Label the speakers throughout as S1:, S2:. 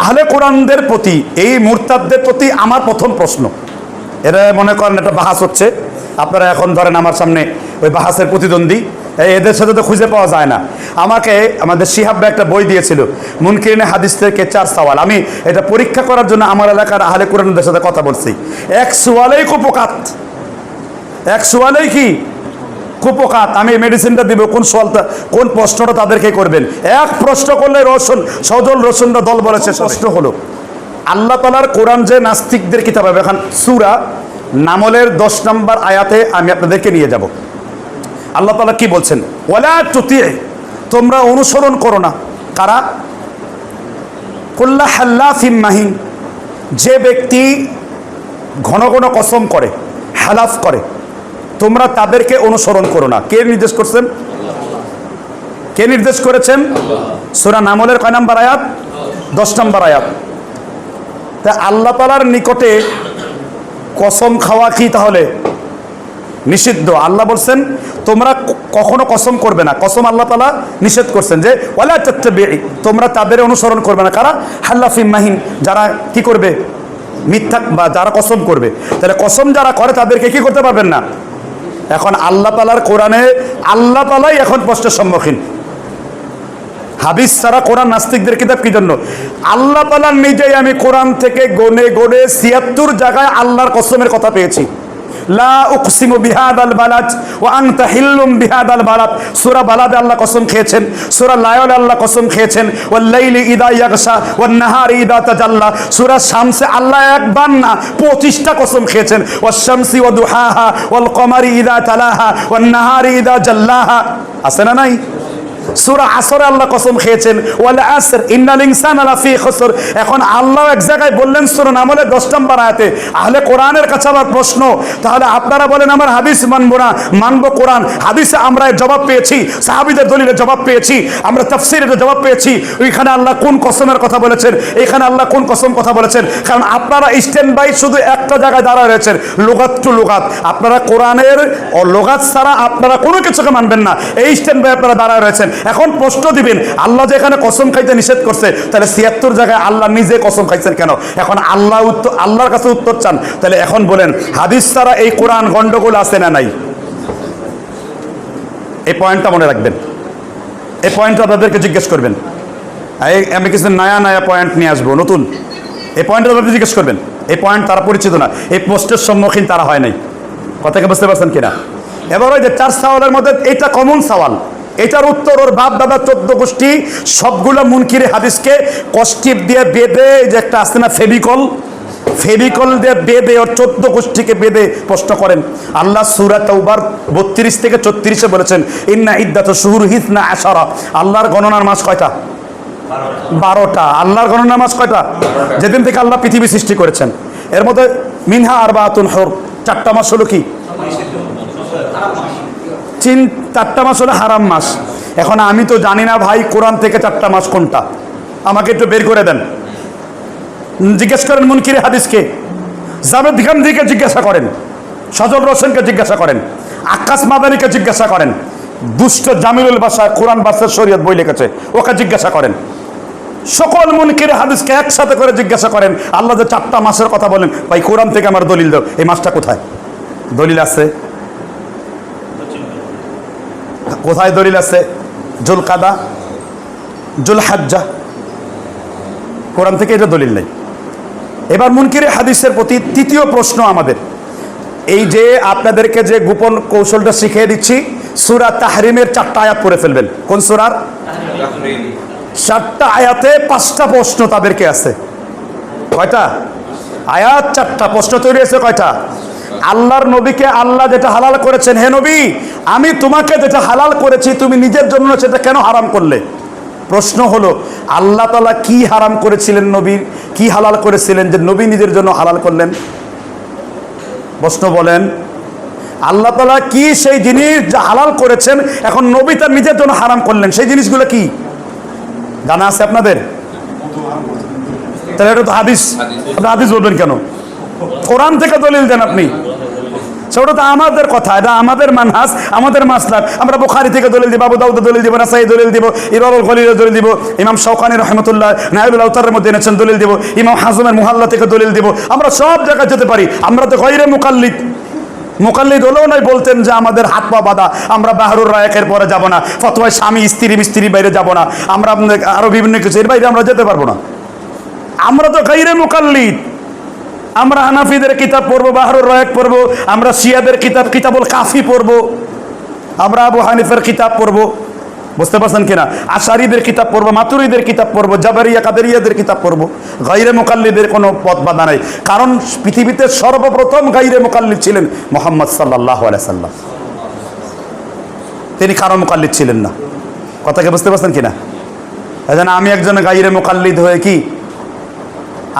S1: আহলে কোরআনদের প্রতি, এই মুরতাদদের প্রতি আমার প্রথম প্রশ্ন। এরা মনে করেন একটা বাহাস হচ্ছে। আপনারা এখন ধরেন আমার সামনে ওই বাহাসের প্রতিদ্বন্দ্বী। এদের সাথে তো খুঁজে পাওয়া যায় না। আমাকে, আমাদের শিহাব একটা বই দিয়েছিল, মুনকিরিনে হাদিস থেকে চার সওয়াল। আমি এটা পরীক্ষা করার জন্য আমার এলাকার আহলে কোরআনদের সাথে কথা বলছি। এক সোয়ালেই কুপকাত। এক সোয়ালেই কি? কুপকাত আমি মেডিসিনটা দিব কোন সোয়ালটা কোন প্রশ্নটা তাদেরকে করবেন? এক প্রশ্ন করলে রসুন সজল রসুনরা দল বলেছে প্রশ্ন হলো আল্লাহ তালার কোরআন যে নাস্তিকদের কিতাব হবে এখন সুরা নামলের দশ নম্বর আয়াতে আমি আপনাদেরকে নিয়ে যাব। আল্লাহ তালা কি বলছেন? ওলা চুতিয়ে তোমরা অনুসরণ করো না। কারা? কুল্লা হাল্লা ফিম মাহিন যে ব্যক্তি ঘন ঘন কসম করে হালাফ করে তোমরা তাদেরকে অনুসরণ করো না। কে নির্দেশ করছেন? কে নির্দেশ করেছেন? সুরা নামলের কয় নাম্বার আয়াত? দশ নম্বর আয়াত। তা আল্লাহ তালার নিকটে কসম খাওয়া কি তাহলে? নিষিদ্ধ। আল্লাহ বলছেন, তোমরা কখনো কসম করবে না। কসম আল্লাহ তালা নিষেধ করছেন যে, ওয়ালা তোমরা তাদের অনুসরণ করবে না। কারা? হাল্লাফিম মাহিন, যারা কি করবে? মিথ্যা বা যারা কসম করবে। তাহলে কসম যারা করে, তাদেরকে কি করতে পারবেন না? এখন আল্লাহ তালার কোরআনে আল্লাহ তালাই এখন প্রশ্নের সম্মুখীন। হাবিস ছাড়া কোরআন নাস্তিকদের কিতাব কি জন্য আল্লাহ তালা নিজেই আমি কোরআন থেকে গনে গনে ছিয়াত্তর জায়গায় আল্লাহর কসমের কথা পেয়েছি। লা উকসিমু বিহাদাল বালাদ ওয়া আনতা হিল্লুম বিহাদাল বালাদ। সূরা বালাদে আল্লাহ কসম খেয়েছেন, সূরা লায়লে আল্লাহ কসম খেয়েছেন, ওয়াল লাইলি ইদা ইয়াগশা ওয়ান নাহারি ইদা তাজাল্লা। সূরা শামসে আল্লাহ একবার না 25টা কসম খেয়েছেন, ওয়াস শামসি ওয়া দুহাহা ওয়াল কমারি ইদা তালাহা ওয়ান নাহারি ইদা জাল্লাহা। আছে না নাই? সূরা আসরে আল্লাহ কসম খেয়েছেন, ওয়াল আসর, ইন্নাল ইনসানা লাফি খুসর। এখন আল্লাহ এক জায়গায় বললেন সূরা নামলে 10 নম্বর আয়াতে, আহলে কোরআনের কাছে আবার প্রশ্ন, তাহলে আপনারা বলেন আমার হাদিস মানবো না, মানবো কোরআন। হাদিসে আমরা জবাব পেয়েছি, সাহাবীদের দলিলে জবাব পেয়েছি, আমরা তাফসীরের জবাব পেয়েছি। ওইখানে আল্লাহ কোন কসমের কথা বলেছেন, এখানে আল্লাহ কোন কসম কথা বলেছেন? কারণ আপনারা স্ট্যান্ড বাই শুধু একটা জায়গায় দাঁড়ায় রয়েছেন, লোগাত টু লোগাত। আপনারা কোরআনের, ও লোগাত ছাড়া আপনারা কোনো কিছুকে মানবেন না। এই স্ট্যান্ড বাই আপনারা দাঁড়ায় রয়েছেন। এখন প্রশ্ন দিবেন, আল্লাহ যেখানে কসম খাইতে নিষেধ করছে, তাহলে ছিয়াত্তর জায়গায় আল্লাহ নিজে কসম খাইছেন কেন? এখন আল্লাহ উত্তর, আল্লাহর কাছে উত্তর চান। তাহলে এখন বলেন, হাদিস ছাড়া এই কোরআন গন্ডগোল আছে না নাই? এই পয়েন্টটা মনে রাখবেন। এই পয়েন্টটা আপনাদেরকে জিজ্ঞেস করবেন। আমি কিছু নয়া নয়া পয়েন্ট নিয়ে আসব, নতুন। এই পয়েন্টটা আপনি জিজ্ঞেস করবেন। এই পয়েন্ট তারা পরিচিত না। এই পোস্টের সম্মুখীন তারা হয় নাই। কথাকে বুঝতে পারছেন কিনা? এবার ওই যে চার সওয়ালের মধ্যে, এটা কমন সওয়াল। এটার উত্তর ওর বাপ দাদা চোদ্দ গোষ্ঠী, সবগুলো মুনকিরে হাদিসকে কষ্টিপ দিয়ে বেঁধে যে একটা আসছে না ফেবিকল ফেবিকল দিয়ে বেঁধে, ওর চোদ্দ গোষ্ঠীকে বেঁধে প্রশ্ন করেন। আল্লাহ সুরা তৌবার বত্রিশ থেকে চত্রিশে বলেছেন, ইন্না ইদ্দাত শুহুর হিসনা আশারা। আল্লাহর গণনার মাস কয়টা? বারোটা। আল্লাহর গণনার মাস কয়টা? যেদিন থেকে আল্লাহ পৃথিবী সৃষ্টি করেছেন। এর মধ্যে মিনহা আর বাতুন হর, চারটা মাস হলো কি? চারটা মাস হলো হারাম মাস। এখন আমি তো জানি না ভাই কোরআন থেকে চারটা মাস কোনটা। আমাকে একটু বের করে দেন। জিজ্ঞেস করেন মুনকিরে হাদিসকে। জাবেদ খান দিকে জিজ্ঞাসা করেন। সজল রোশনকে জিজ্ঞাসা করেন। আকাশ মাদানিকে জিজ্ঞাসা করেন। দুষ্ট জামিলুল বাসা কোরআন বাসার শরীয়ত বই লিখেছে, ওকে জিজ্ঞাসা করেন। সকল মুনকিরে হাদিসকে একসাথে করে জিজ্ঞাসা করেন। আল্লাহ যে চারটা মাসের কথা বলেন, ভাই কোরআন থেকে আমার দলিল দাও, এই মাসটা কোথায়? দলিল আছে। কোথায় দলিল আছে? জুলকাদা? জুলহাজ্জা? কোরআন থেকে এটা দলিল নেই। এবার মুনকিরে হাদিসের প্রতি তৃতীয় প্রশ্ন আমাদের। এই যে আপনাদেরকে যে গোপন কৌশলটা শিখিয়ে দিচ্ছি, সুরা তাহরিমের চারটা আয়াত পড়ে ফেলবেন। কোন সুরার? চারটা আয়াতে পাঁচটা প্রশ্ন তাদেরকে আছে। কয়টা? আয়াত চারটা। প্রশ্ন তৈরি হয়েছে কয়টা? আল্লাহর নবীকে আল্লাহ যেটা হালাল করেছেন, হে নবী, আমি তোমাকে যেটা হালাল করেছি, তুমি নিজের জন্য সেটা কেন হারাম করলে? প্রশ্ন হলো, আল্লাহ তালা কি হারাম করেছিলেন নবীর কি হালাল করেছিলেন যে নবী নিজের জন্য হালাল করলেন? প্রশ্ন বলেন, আল্লাহ তালা কি সেই জিনিস যা হালাল করেছেন, এখন নবী তার নিজের জন্য হারাম করলেন? সেই জিনিসগুলো কি? জানা আছে আপনাদের? তাহলে এটা তো হাদিস। আপনি হাদিস বলবেন কেন? কোরআন থেকে দলিল দেন আপনি। সেটা তো আমাদের কথা, এটা আমাদের মানহাস, আমাদের মাসলাক। আমরা বুখারি থেকে দলিল দিব, আবু দাউদ দলিল দিব নাসাই দলিল দিব, ইমামুল খলিল দলিল দিব, ইমাম শওকানি রহমতুল্লাহ, নাইবুল আউতারের মধ্যে এনেছেন দলিল দিব, ইমাম হাজমের মুহাল্লা থেকে দলিল দিব। আমরা সব জায়গায় যেতে পারি, আমরা তো গৈরে মুকাল্লিদ। মোকাল্লিদ হলেও নয় বলতেন যে আমাদের হাত পা বাঁধা, আমরা বাহারুর রায়কের পরে যাব না, ফতোয়ায় স্বামী, স্ত্রী, মিস্ত্রির বাইরে যাব না, আমরা আপনাদের আরও বিভিন্ন কিছু, এর বাইরে আমরা যেতে পারব না। আমরা তো গাইরে মুকাল্লিদ। আমরা হানাফিদের কিতাব পড়ব, বাহারুর রায়ক পড়ব, আমরা শিয়াদের কিতাব, কিতাবুল কাফি পড়ব, আমরা আবু হানিফের কিতাব পড়ব। বুঝতে পারছেন কিনা? আশারিদের কিতাব পড়ব, মাতুরিদের কিতাব পড়ব, জাবারিয়া, কাদেরিয়াদের কিতাব পড়ব। গাইরে মোকাল্লিদের কোনো পথ বাধা নাই। কারণ পৃথিবীতে সর্বপ্রথম গাইরে মোকাল্লিদ ছিলেন মোহাম্মদ সাল্লাহ সাল্লাম। তিনি কারও মোকাল্লিদ ছিলেন না। কথাকে বুঝতে পারছেন কিনা? এজন্য আমি একজন গাইরে মোকাল্লিদ হয়ে কি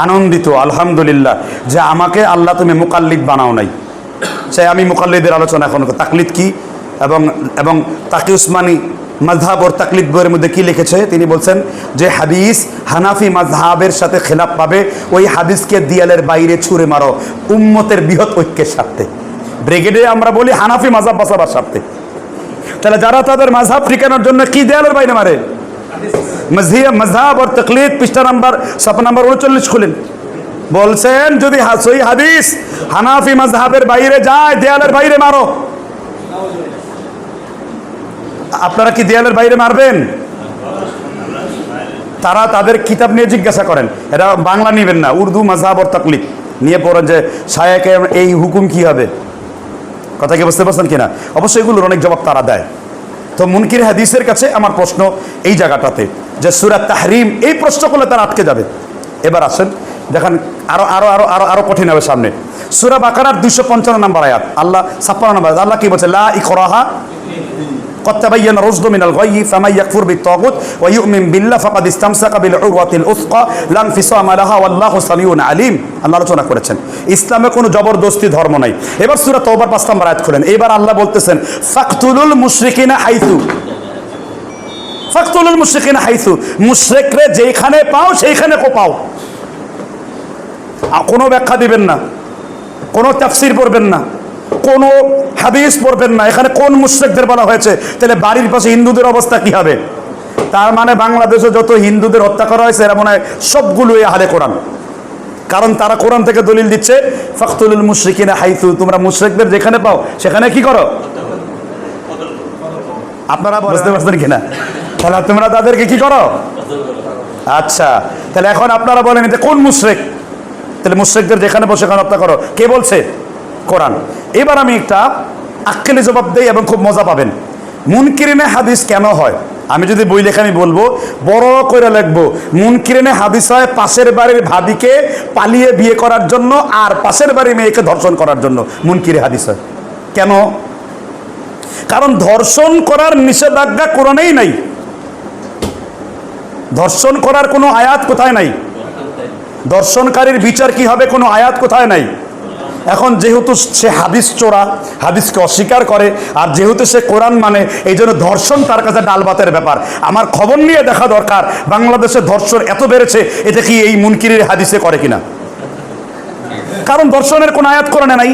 S1: আনন্দিত, আলহামদুলিল্লাহ, যে আমাকে আল্লাহ তুমি মুকাল্লিদ বানাও নাই। সে আমি মুকাল্লিদের আলোচনা এখন তাকলিদ কি? এবং এবং তাকি উসমানী মাঝহাব ওর তাকলিদ বইয়ের মধ্যে কি লিখেছে? তিনি বলছেন যে হাদিস হানাফি মাঝহাবের সাথে খেলাপ পাবে, ওই হাদিসকে দিয়ালের বাইরে ছুঁড়ে মারো। উম্মতের বৃহৎ ঐক্যের স্বার্থে। ব্রিগেডে আমরা বলি হানাফি মাঝহাব বাঁচাবার স্বার্থে। তাহলে যারা তাদের মাঝহাব ঠিকানোর জন্য কি দেয়ালের বাইরে মারে? মজহাব আর তকলিদ, পৃষ্ঠা নাম্বার সাপ নাম্বার উনচল্লিশ খুলেন। বলছেন, যদি হা- সই হাদিস হানাফি মজহাবের বাইরে যায়, দেয়ালের বাইরে মারো। আপনারা কি দেয়ালের বাইরে মারবেন? তারা তাদের কিতাব নিয়ে জিজ্ঞাসা করেন। এটা বাংলা নেবেন না, উর্দু মজহাব আর তকলিদ নিয়ে পড়েন যে সায়াকে এই হুকুম কি হবে? কথা কি বুঝতে পারছেন কিনা? অবশ্যই এগুলোর অনেক জবাব তারা দেয়। তো মুনকির হাদিসের কাছে আমার প্রশ্ন এই জায়গাটাতে, যে সুরাত তাহরিম এই প্রশ্ন করলে তারা আটকে যাবে। এবার আসেন, দেখেন আরও আরও আরও আরও আরও কঠিন হবে সামনে। সুরা বাকারার দুইশো পঞ্চান্ন নাম্বার আয়াত, আল্লাহ ছাপ্পান্ন নম্বর আল্লাহ কি বলছে? লা ইকরাহা قد تبين الرشد من الغي فمن يكفر بالطاغوت ويؤمن بالله فقد استمسك بالعروة الأثقى لا انفصام لها والله سميع عليم আল্লাহ আলোচনা করেছেন ইসলামে কোনো জবরদস্তি ধর্ম নাই এবার সূরা তওবার 5 নম্বর আয়াত খুলেন এবার আল্লাহ বলতেছেন ফাকতুলুল মুশরিকিনা হাইতু ফাকতুলুল মুশরিকিনা হাইতু মুশরিকরে যেখানে পাও সেইখানে কো পাও আ, কোনো ব্যাখ্যা দিবেন না কোনো তাফসির পড়বেন না কোনো হাদিস পড়বেন না। এখানে কোন মুশ্রিকদের বলা হয়েছে? তাহলে বাড়ির পাশে হিন্দুদের অবস্থা কি হবে? তার মানে বাংলাদেশে যত হিন্দুদের হত্যা করা হয়েছে এরা মনে হয় সবগুলোই আহারে কোরআন। কারণ তারা কোরআন থেকে দলিল দিচ্ছে ফখতুল মুশরিকিনা হাইতু তোমরা মুশরিকদের যেখানে পাও সেখানে কি করো? আপনারা বুঝতে পারছেন কিনা? তাহলে তোমরা তাদেরকে কি করো? আচ্ছা তাহলে এখন আপনারা বলেন এটা কোন মুশরিক? তাহলে মুশ্রিকদের যেখানে বসে সেখানে হত্যা করো। কে বলছে? কোরআন। এবার আমি একটা আক্কেলি জবাব দেই এবং খুব মজা পাবেন। মুনকিরিনে হাদিস কেন হয়? আমি যদি বই লেখা আমি বলব, বড় করে লিখব, মুনকিরিনে হাদিস হয় পাশের বাড়ির ভাবিকে পালিয়ে বিয়ে করার জন্য আর পাশের বাড়ির মেয়েকে ধর্ষণ করার জন্য। মুনকিরে হাদিস হয়। কেন? কারণ ধর্ষণ করার নিষেধাজ্ঞা কোরআনেই নাই। ধর্ষণ করার কোনো আয়াত কোথায় নাই? দর্শনকারীর বিচার কি হবে কোনো আয়াত কোথায় নাই? এখন যেহেতু সে হাদিস চোরা, হাদিসকে অস্বীকার করে, আর যেহেতু সে কোরআন মানে এই জন্য ধর্ষণ তার কাছে ডালবাতের ব্যাপার। আমার খবর নিয়ে দেখা দরকার বাংলাদেশে ধর্ষণ এত বেড়েছে, এটা কি এই মুনকিরির হাদিসে করে কিনা? কারণ দর্শনের কোনো আয়াত করে নাই